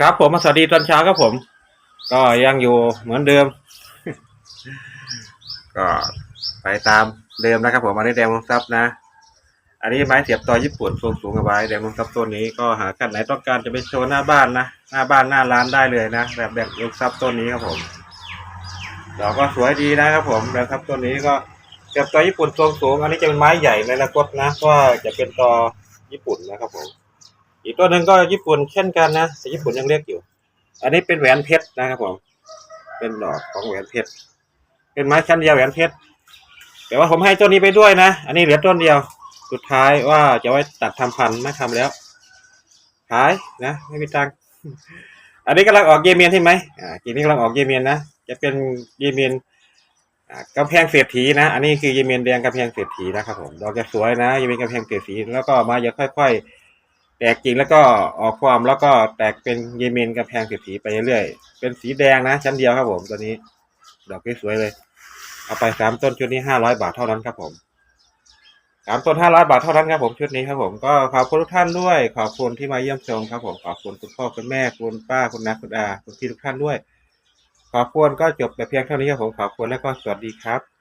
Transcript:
ครับผมมาสวัสดีตอนเช้าครับผม ก็ยังอยู่เหมือนเดิม ก็ไปตามเดิมนะครับผมอันนี้แดงลงซับนะ อันนี้ไม้เสียบต่อญี่ปุ่นสูงสูงเอาไว้แดงลงซับต้นนี้ก็หากันไหนต้องการจะไปโชว์หน้าบ้านนะหน้าบ้านหน้าร้านได้เลยนะแบบแดงลงซับต้นนี้ครับผมดอกก็สวยดีนะครับผมแล้วครับต้นนี้ก็เสียบต่อญี่ปุ่นทรงสูงอันนี้จะเป็นไม้ใหญ่ในอนาคตนะก็จะเป็นต่อญี่ปุ่นนะครับผม อีกตัวหนึ่งก็ญี่ปุ่นเช่นกันนะแต่ญี่ปุ่นยังเล็กอยู่ อันนี้เป็นแหวนเพชรนะครับผม เป็นดอกของแหวนเพชร เป็นไม้ชั้นเดียวแหวนเพชร แต่ว่าผมให้ต้นนี้ไปด้วยนะ อันนี้เหลือต้นเดียว สุดท้ายว่าจะไว้ตัดทำพันธุ์ไม่ทำแล้ว ขายนะ ไม่มีตังค์ อันนี้กำลังออกเยเมียนใช่ไหมอ่ากีนี้กำลังออกเยเมียนนะ จะเป็นเยเมียนอ่ากำแพงเศรษฐีนะ อันนี้คือเยเมียนแดงกำแพงเศรษฐีนะครับผม ดอกจะสวยนะเยเมียนกำแพงเศรษฐี แล้วก็มาจะค่อย ๆ แตกกิ่งแล้วก็ออกความแล้วก็แตกเป็นเยเมนกำแพงเศรษฐีไปเรื่อยๆเป็นสีแดงนะ ชั้นเดียวครับผมตัวนี้ ดอกสวยเลย เอาไปสามต้นชุดนี้ห้าร้อยบาทเท่านั้นครับผมสามต้นห้าร้อยบาทเท่านั้นครับผมชุดนี้ครับผมก็ขอบคุณทุกท่านด้วย ขอบคุณที่มาเยี่ยมชมครับผมขอบคุณคุณพ่อคุณแม่คุณป้าคุณน้าคุณอาคุณพี่ทุกท่านด้วย ขอบคุณก็จบแต่เพียงเท่านี้ครับผมขอบคุณและก็สวัสดีครับ